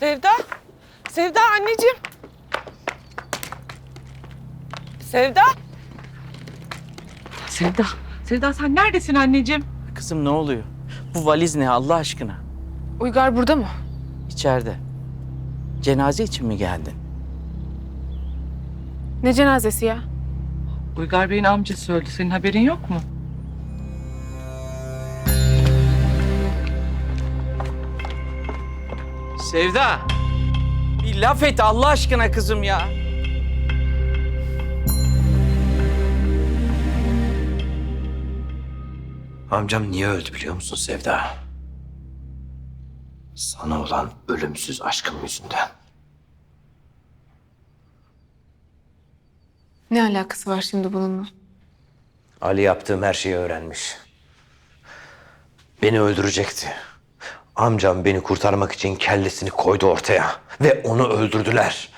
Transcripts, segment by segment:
Sevda. Sevda anneciğim. Sevda. Sevda, Sevda sen neredesin anneciğim? Kızım ne oluyor? Bu valiz ne Allah aşkına? Uygar burada mı? İçeride. Cenaze için mi geldin? Ne cenazesi ya? Uygar Bey'in amcası öldü. Senin haberin yok mu? Sevda. Bir laf et Allah aşkına kızım ya. Amcam niye öldü biliyor musun Sevda? Sana olan ölümsüz aşkım yüzünden. Ne alakası var şimdi bununla? Ali yaptığım her şeyi öğrenmiş. Beni öldürecekti. Amcam beni kurtarmak için kellesini koydu ortaya ve onu öldürdüler.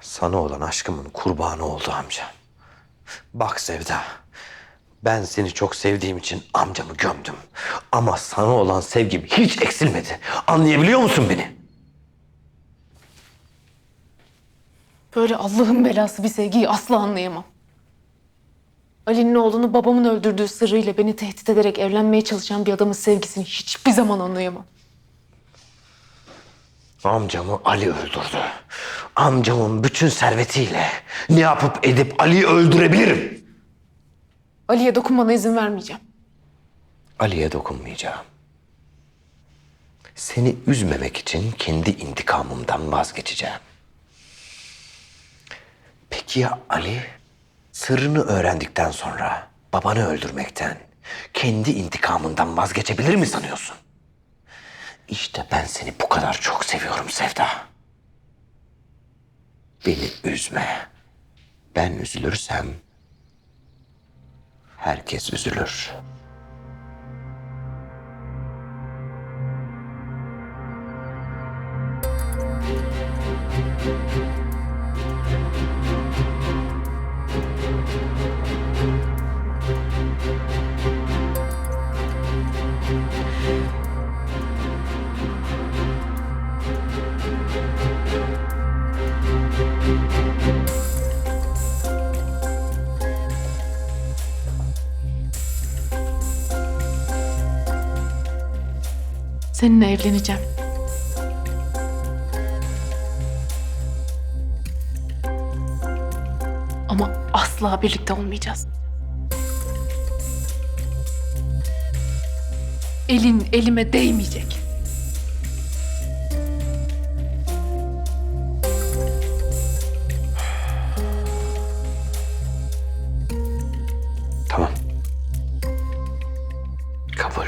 Sana olan aşkımın kurbanı oldu amcam. Bak Sevda, ben seni çok sevdiğim için amcamı gömdüm. Ama sana olan sevgim hiç eksilmedi. Anlayabiliyor musun beni? Böyle Allah'ın belası bir sevgiyi asla anlayamam. Ali'nin oğlunu babamın öldürdüğü sırrıyla beni tehdit ederek evlenmeye çalışan bir adamın sevgisini hiçbir zaman anlayamam. Amcamı Ali öldürdü. Amcamın bütün servetiyle ne yapıp edip Ali'yi öldürebilirim. Ali'ye dokunmana izin vermeyeceğim. Ali'ye dokunmayacağım. Seni üzmemek için kendi intikamımdan vazgeçeceğim. Peki ya Ali? Sırrını öğrendikten sonra babanı öldürmekten, kendi intikamından vazgeçebilir mi sanıyorsun? İşte ben seni bu kadar çok seviyorum Sevda. Beni üzme. Ben üzülürsem herkes üzülür. Seninle evleneceğim. Ama asla birlikte olmayacağız. Elin elime değmeyecek. Tamam. Kabul.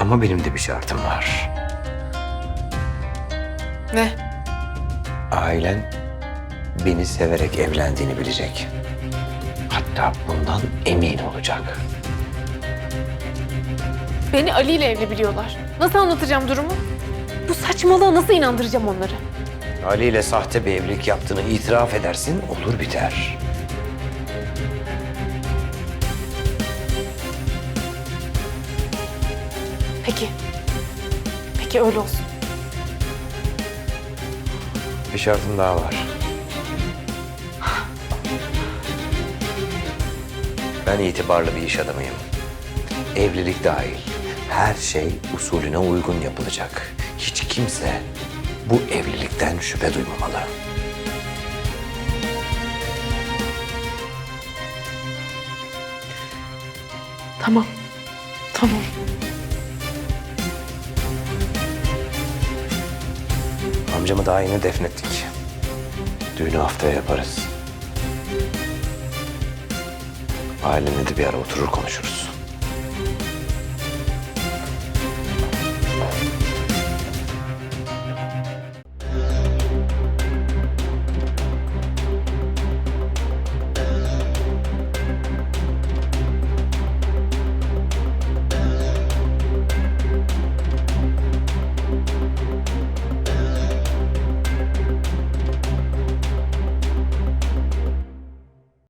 Ama benim de bir şartım var. Ne? Ailen beni severek evlendiğini bilecek. Hatta bundan emin olacak. Beni Ali ile evli biliyorlar. Nasıl anlatacağım durumu? Bu saçmalığa nasıl inandıracağım onları? Ali ile sahte bir evlilik yaptığını itiraf edersin, olur biter. Peki. Peki öyle olsun. Bir şartım daha var. Ben itibarlı bir iş adamıyım. Evlilik dahil. Her şey usulüne uygun yapılacak. Hiç kimse bu evlilikten şüphe duymamalı. Tamam. Tamam. Amcamı daha yeni defnettik. Düğünü haftaya yaparız. Ailenle de bir ara oturur konuşuruz.